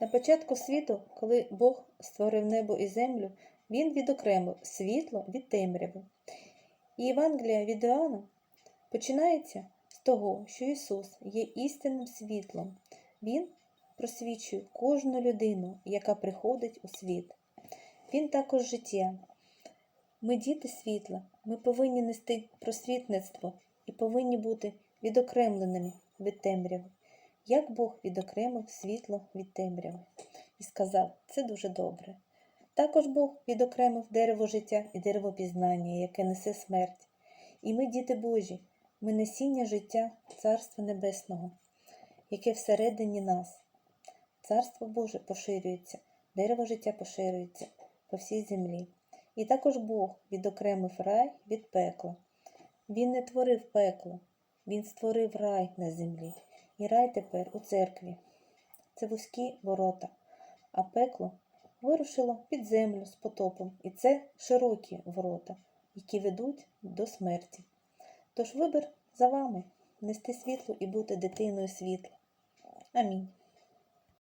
На початку світу, коли Бог створив небо і землю, Він відокремив світло від темряви. І Євангелія від Іоанна починається з того, що Ісус є істинним світлом. Він просвічує кожну людину, яка приходить у світ. Він також життя. Ми діти світла, ми повинні нести просвітництво і повинні бути відокремленими від темряви, як Бог відокремив світло від темряви і сказав, це дуже добре. Також Бог відокремив дерево життя і дерево пізнання, яке несе смерть. І ми, діти Божі, ми насіння життя Царства Небесного, яке всередині нас. Царство Боже поширюється, дерево життя поширюється по всій землі. І також Бог відокремив рай від пекла. Він не творив пекло, Він створив рай на землі. І рай тепер у церкві. Це вузькі ворота, а пекло вирушило під землю з потопом. І це широкі ворота, які ведуть до смерті. Тож вибір за вами нести світло і бути дитиною світла. Амінь.